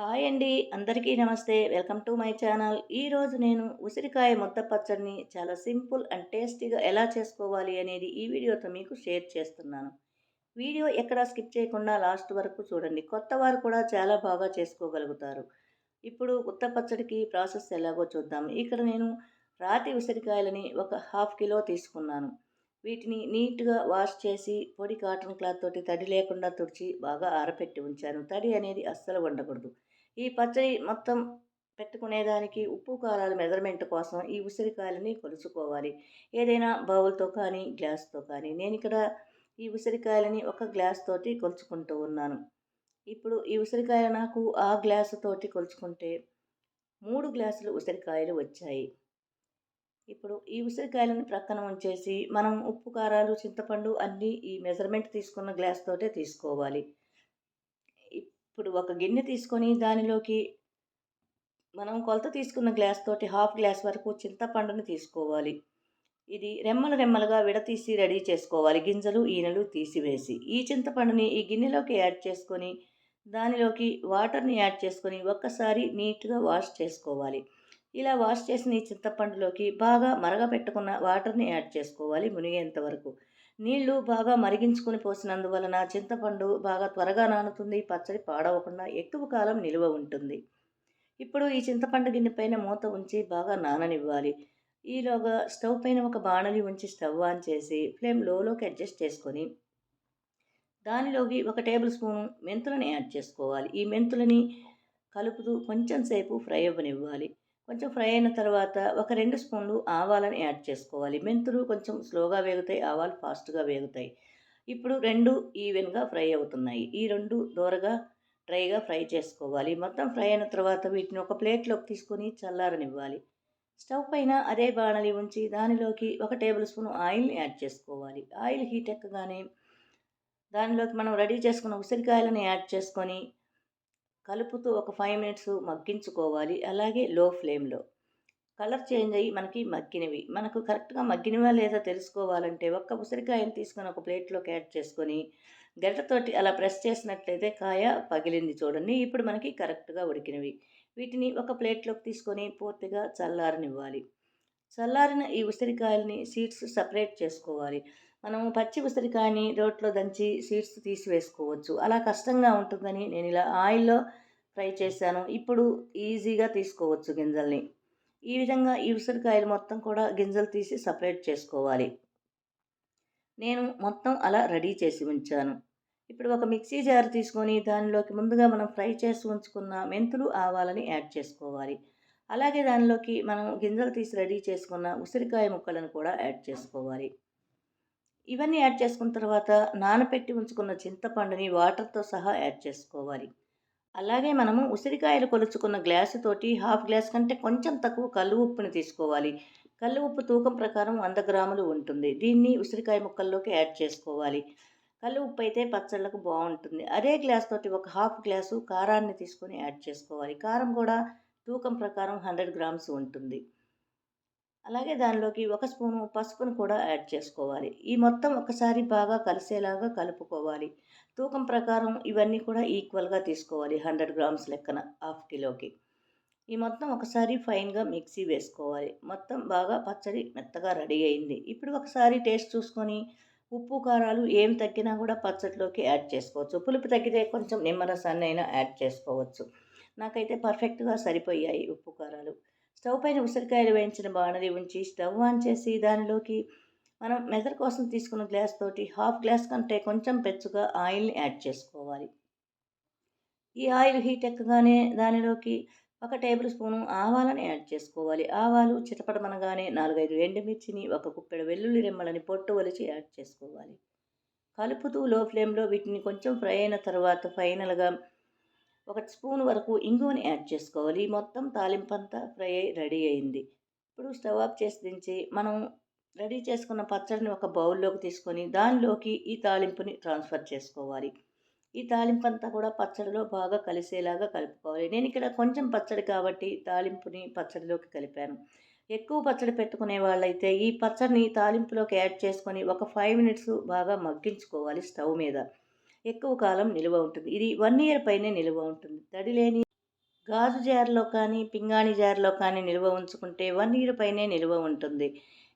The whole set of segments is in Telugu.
హాయ్ అండి అందరికీ నమస్తే. Welcome to my channel. ఈరోజు నేను ఉసిరికాయ ముద్ద పచ్చడిని చాలా సింపుల్ అండ్ టేస్టీగా ఎలా చేసుకోవాలి అనేది ఈ వీడియోతో మీకు షేర్ చేస్తున్నాను. వీడియో ఎక్కడా స్కిప్ చేయకుండా లాస్ట్ వరకు చూడండి. కొత్త వారు కూడా చాలా బాగా చేసుకోగలుగుతారు. ఇప్పుడు ఉత్త పచ్చడికి ప్రాసెస్ ఎలాగో చూద్దాం. ఇక్కడ నేను రాతి ఉసిరికాయలని ఒక హాఫ్ కిలో తీసుకున్నాను. వీటిని నీట్గా వాష్ చేసి పొడి కాటన్ క్లాత్ తోటి తడి లేకుండా తుడిచి బాగా ఆరపెట్టి ఉంచాను. తడి అనేది అస్సలు ఉండకూడదు ఈ పచ్చడి మొత్తం పెట్టుకునేదానికి ఉప్పు కారాల మెజర్మెంట్ కోసం ఈ ఉసిరికాయలని కొలుచుకోవాలి ఏదైనా బౌల్తో కానీ గ్లాస్తో కానీ. నేను ఇక్కడ ఈ ఉసిరికాయలని ఒక గ్లాస్ తోటి కొలుచుకుంటూ ఉన్నాను. ఇప్పుడు ఈ ఉసిరికాయ నాకు ఆ గ్లాసు తోటి కొలుచుకుంటే మూడు గ్లాసులు ఉసిరికాయలు వచ్చాయి. ఇప్పుడు ఈ ఉసిరికాయలను ప్రక్కన ఉంచేసి మనం ఉప్పు కారాలు చింతపండు అన్నీ ఈ మెజర్మెంట్ తీసుకున్న గ్లాస్ తోటే తీసుకోవాలి. ఇప్పుడు ఒక గిన్నె తీసుకొని దానిలోకి మనం కొలత తీసుకున్న గ్లాస్ తోటి హాఫ్ గ్లాస్ వరకు చింతపండును తీసుకోవాలి. ఇది రెమ్మలు రెమ్మలుగా విడతీసి రెడీ చేసుకోవాలి. గింజలు ఈనెలు తీసివేసి. ఈ చింతపండుని ఈ గిన్నెలోకి యాడ్ చేసుకొని దానిలోకి వాటర్ని యాడ్ చేసుకొని ఒక్కసారి నీట్గా వాష్ చేసుకోవాలి. ఇలా వాష్ చేసిన ఈ చింతపండులోకి బాగా మరగపెట్టుకున్న వాటర్ని యాడ్ చేసుకోవాలి మునిగేంత వరకు. నీళ్ళు బాగా మరిగించుకొని పోసినందువలన చింతపండు బాగా త్వరగా నానుతుంది పచ్చడి పాడవకుండా ఎక్కువ కాలం నిలువ ఉంటుంది. ఇప్పుడు ఈ చింతపండు గిన్నె పైన మూత ఉంచి బాగా నాననివ్వాలి. ఈలోగా స్టవ్ పైన ఒక బాణలి ఉంచి స్టవ్ ఆన్ చేసి ఫ్లేమ్ లోలోకి అడ్జస్ట్ చేసుకొని దానిలోకి ఒక టేబుల్ స్పూన్ మెంతులని యాడ్ చేసుకోవాలి. ఈ మెంతులని కలుపుతూ కొంచెం సేపు ఫ్రై అవ్వనివ్వాలి. కొంచెం ఫ్రై అయిన తర్వాత ఒక రెండు స్పూన్లు ఆవాలని యాడ్ చేసుకోవాలి. మెంతులు కొంచెం స్లోగా వేగుతాయి ఆవాలు ఫాస్ట్గా వేగుతాయి. ఇప్పుడు రెండు ఈవెన్గా ఫ్రై అవుతున్నాయి. ఈ రెండు దూరగా డ్రైగా ఫ్రై చేసుకోవాలి. మొత్తం ఫ్రై అయిన తర్వాత వీటిని ఒక ప్లేట్లోకి తీసుకొని చల్లారనివ్వాలి. స్టవ్ పైన అదే బాణలి ఉంచి దానిలోకి ఒక టేబుల్ స్పూన్ ఆయిల్ని యాడ్ చేసుకోవాలి. ఆయిల్ హీట్ ఎక్కగానే దానిలోకి మనం రెడీ చేసుకున్న ఉసిరికాయలను యాడ్ చేసుకొని కలుపుతూ ఒక ఫైవ్ మినిట్స్ మగ్గించుకోవాలి. అలాగే లో. ఫ్లేమ్లో కలర్ చేంజ్ అయ్యి మనకి మగ్గినవి. మనకు కరెక్ట్గా మగ్గినవా లేదా తెలుసుకోవాలంటే ఒక్క ఉసిరికాయను తీసుకొని ఒక ప్లేట్లోకి యాడ్ చేసుకొని గడ్డతోటి అలా ప్రెస్ చేసినట్లయితే కాయ పగిలింది చూడండి. ఇప్పుడు మనకి కరెక్ట్గా ఉడికినవి. వీటిని ఒక ప్లేట్లోకి తీసుకొని పూర్తిగా చల్లారనివ్వాలి. చల్లారిన ఈ ఉసిరికాయలని సీడ్స్ సపరేట్ చేసుకోవాలి. మనం పచ్చి ఉసిరికాయని రోట్లో దంచి సీడ్స్ తీసివేసుకోవచ్చు. అలా కష్టంగా ఉంటుందని నేను ఇలా ఆయిల్లో ఫ్రై చేశాను. ఇప్పుడు ఈజీగా తీసుకోవచ్చు గింజల్ని. ఈ విధంగా ఈ ఉసిరికాయలు మొత్తం కూడా గింజలు తీసి సపరేట్ చేసుకోవాలి. నేను మొత్తం అలా రెడీ చేసి ఉంచాను. ఇప్పుడు ఒక మిక్సీ జార్ తీసుకొని దానిలోకి ముందుగా మనం ఫ్రై చేసి ఉంచుకున్న మెంతులు ఆవాలని యాడ్ చేసుకోవాలి. అలాగే దానిలోకి మనం గింజలు తీసి రెడీ చేసుకున్న ఉసిరికాయ ముక్కలను కూడా యాడ్ చేసుకోవాలి. ఇవన్నీ యాడ్ చేసుకున్న తర్వాత నానపెట్టి ఉంచుకున్న చింతపండుని వాటర్తో సహా యాడ్ చేసుకోవాలి. అలాగే మనము ఉసిరికాయలు కొలుచుకున్న గ్లాసు తోటి హాఫ్ గ్లాస్ కంటే కొంచెం తక్కువ కల్లు ఉప్పుని తీసుకోవాలి. కల్లు ఉప్పు తూకం ప్రకారం వంద గ్రాములు ఉంటుంది. దీన్ని ఉసిరికాయ ముక్కల్లోకి యాడ్ చేసుకోవాలి. కల్లు ఉప్పు అయితే పచ్చళ్ళకు బాగుంటుంది. అదే గ్లాస్ తోటి ఒక హాఫ్ గ్లాసు కారాన్ని తీసుకొని యాడ్ చేసుకోవాలి. కారం కూడా తూకం ప్రకారం హండ్రెడ్ గ్రామ్స్ ఉంటుంది. అలాగే దానిలోకి ఒక స్పూను పసుపును కూడా యాడ్ చేసుకోవాలి. ఈ మొత్తం ఒకసారి బాగా కలిసేలాగా కలుపుకోవాలి. తూకం ప్రకారం ఇవన్నీ కూడా ఈక్వల్గా తీసుకోవాలి హండ్రెడ్ గ్రామ్స్ లెక్కన హాఫ్ కిలోకి. ఈ మొత్తం ఒకసారి ఫైన్గా మిక్సీ వేసుకోవాలి. మొత్తం బాగా పచ్చడి మెత్తగా రెడీ అయింది. ఇప్పుడు ఒకసారి టేస్ట్ చూసుకొని ఉప్పు కారాలు ఏం తగ్గినా కూడా పచ్చడిలోకి యాడ్ చేసుకోవచ్చు. పులుపు తగ్గితే కొంచెం నిమ్మరసాన్ని అయినా యాడ్ చేసుకోవచ్చు. నాకైతే పర్ఫెక్ట్గా సరిపోయాయి ఉప్పు కారాలు. స్టవ్ పైన ఉసిరికాయలు వేయించిన బాణలి ఉంచి స్టవ్ ఆన్ చేసి దానిలోకి మనం మెజర్ కోసం తీసుకున్న గ్లాస్ తోటి హాఫ్ గ్లాస్ కంటే కొంచెం పెచ్చుగా ఆయిల్ని యాడ్ చేసుకోవాలి. ఈ ఆయిల్ హీట్ ఎక్కగానే దానిలోకి ఒక టేబుల్ స్పూను ఆవాలని యాడ్ చేసుకోవాలి. ఆవాలు చిటపడమనగానే నాలుగైదు ఎండుమిర్చిని ఒక కుప్పెడ వెల్లుల్లి రెమ్మలని పొట్టు వలిచి యాడ్ చేసుకోవాలి. కలుపుతూ లో ఫ్లేమ్లో వీటిని కొంచెం ఫ్రై అయిన తర్వాత ఫైనల్గా ఒక స్పూన్ వరకు ఇంగువని యాడ్ చేసుకోవాలి. మొత్తం తాలింపంతా ఫ్రై రెడీ అయింది. ఇప్పుడు స్టవ్ ఆఫ్ చేసి దించి మనం రెడీ చేసుకున్న పచ్చడిని ఒక బౌల్లోకి తీసుకొని దానిలోకి ఈ తాలింపుని ట్రాన్స్ఫర్ చేసుకోవాలి. ఈ తాలింపు అంతా కూడా పచ్చడిలో బాగా కలిసేలాగా కలుపుకోవాలి. నేను ఇక్కడ కొంచెం పచ్చడి కాబట్టి తాలింపుని పచ్చడిలోకి కలిపాను. ఎక్కువ పచ్చడి పెట్టుకునే వాళ్ళైతే ఈ పచ్చడిని తాలింపులోకి యాడ్ చేసుకొని ఒక ఫైవ్ మినిట్స్ బాగా మగ్గించుకోవాలి స్టవ్ మీద. ఎక్కువ కాలం నిల్వ ఉంటుంది. ఇది వన్ ఇయర్ పైనే నిల్వ ఉంటుంది. తడి లేని గాజు జార్లో కానీ పింగాణి జార్లో కానీ నిల్వ ఉంచుకుంటే వన్ ఇయర్ పైనే నిల్వ ఉంటుంది.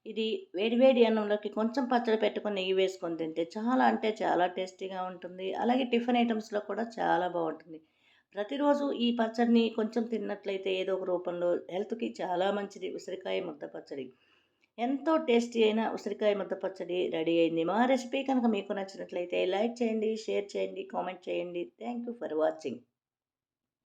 ఇది వేడివేడి అన్నంలోకి కొంచెం పచ్చడి పెట్టుకొని నెయ్యి వేసుకొని తింటే చాలా అంటే చాలా టేస్టీగా ఉంటుంది. అలాగే టిఫిన్ ఐటమ్స్లో కూడా చాలా బాగుంటుంది. ప్రతిరోజు ఈ పచ్చడిని కొంచెం తిన్నట్లయితే ఏదో ఒక రూపంలో హెల్త్కి చాలా మంచిది. ఉసిరికాయ ముద్ద పచ్చడి. ఎంతో టేస్టీ అయిన ఉసిరికాయ ముద్ద పచ్చడి రెడీ అయింది. మా రెసిపీ కనుక మీకు నచ్చినట్లయితే లైక్ చేయండి షేర్ చేయండి కామెంట్ చేయండి. Thank you for watching.